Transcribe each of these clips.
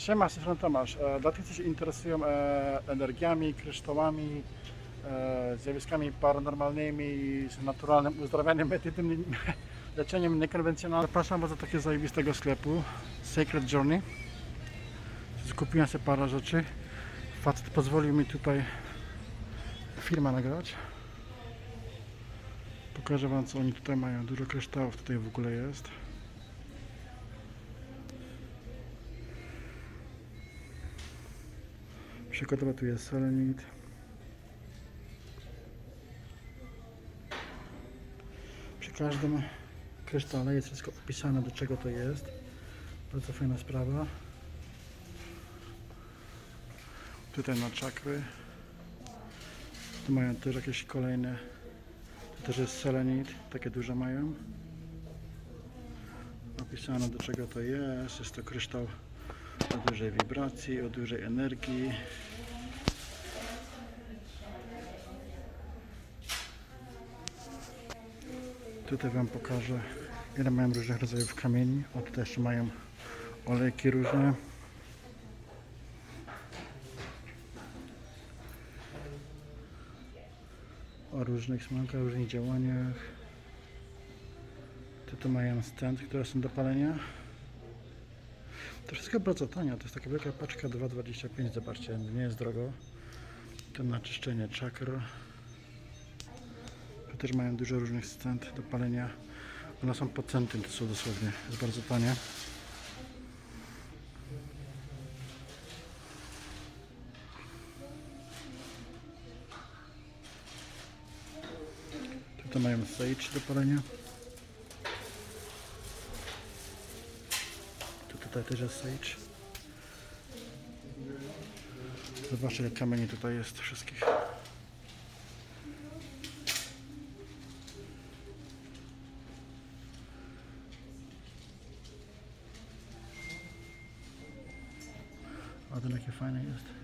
Siema, z Tomasz. E, Dla tych, co się interesują e, energiami, kryształami, e, zjawiskami paranormalnymi, z naturalnym uzdrawianiem, medytywnym leczeniem niekonwencjonalnym, zapraszam Was do takiego zajebistego sklepu Sacred Journey. Skupiłem sobie parę rzeczy. Facet pozwolił mi tutaj filma nagrać. Pokażę Wam, co oni tutaj mają. Dużo kryształów tutaj w ogóle jest. Przykładowo tu jest selenit. Przy każdym krysztale jest wszystko opisane do czego to jest. Bardzo fajna sprawa. Tutaj na czakry. Tu mają też jakieś kolejne. Tu też jest selenit. Takie duże mają. Opisane do czego to jest. Jest to kryształ o dużej wibracji, o dużej energii. Tutaj Wam pokażę ile mają różnych rodzajów kamieni. O tutaj jeszcze mają olejki różne. O różnych smakach, różnych działaniach. Tutaj mają stent, które są do palenia. To wszystko bardzo tanio, to jest taka wielka paczka 2,25, zobaczcie, nie jest drogo. To na czyszczenie czakr. Tu też mają dużo różnych stent do palenia. One są po centym, to są dosłownie, jest bardzo tanie. Tutaj mają sage do palenia. Tutaj też jest sage. Zobaczcie ile kamieni tutaj jest wszystkich. A ten jakie fajne jest.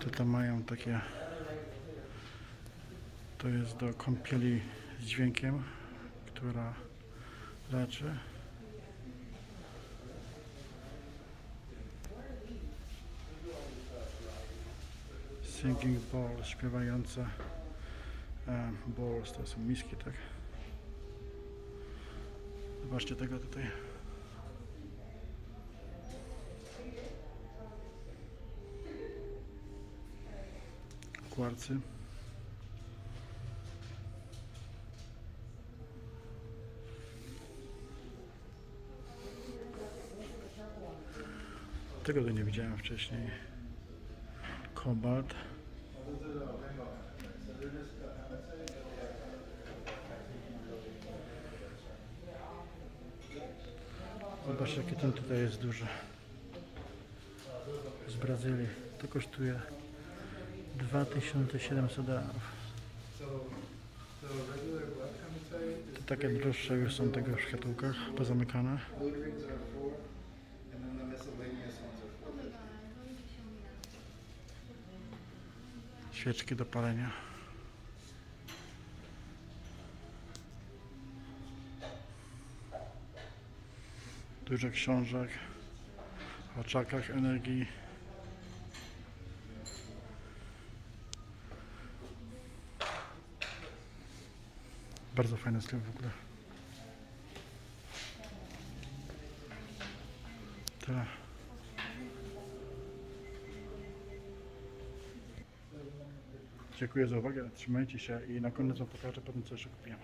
Tutaj mają takie. To jest do kąpieli z dźwiękiem, która leczy. Singing balls, śpiewające e, balls, to są miski, tak? Zobaczcie tego tutaj. Kwarcy. Tego to nie widziałem wcześniej. Kobalt. Zobaczcie jakie ten tutaj jest duży. Z Brazylii. To kosztuje 2700 dolarów. To takie droższe już są tego w szkatułkach pozamykane. Świeczki do palenia. Dużo książek o czakach energii. Bardzo fajny sklep w ogóle. Tyle. Dziękuję za uwagę, trzymajcie się i na koniec wam pokażę potem co jeszcze kupiłem.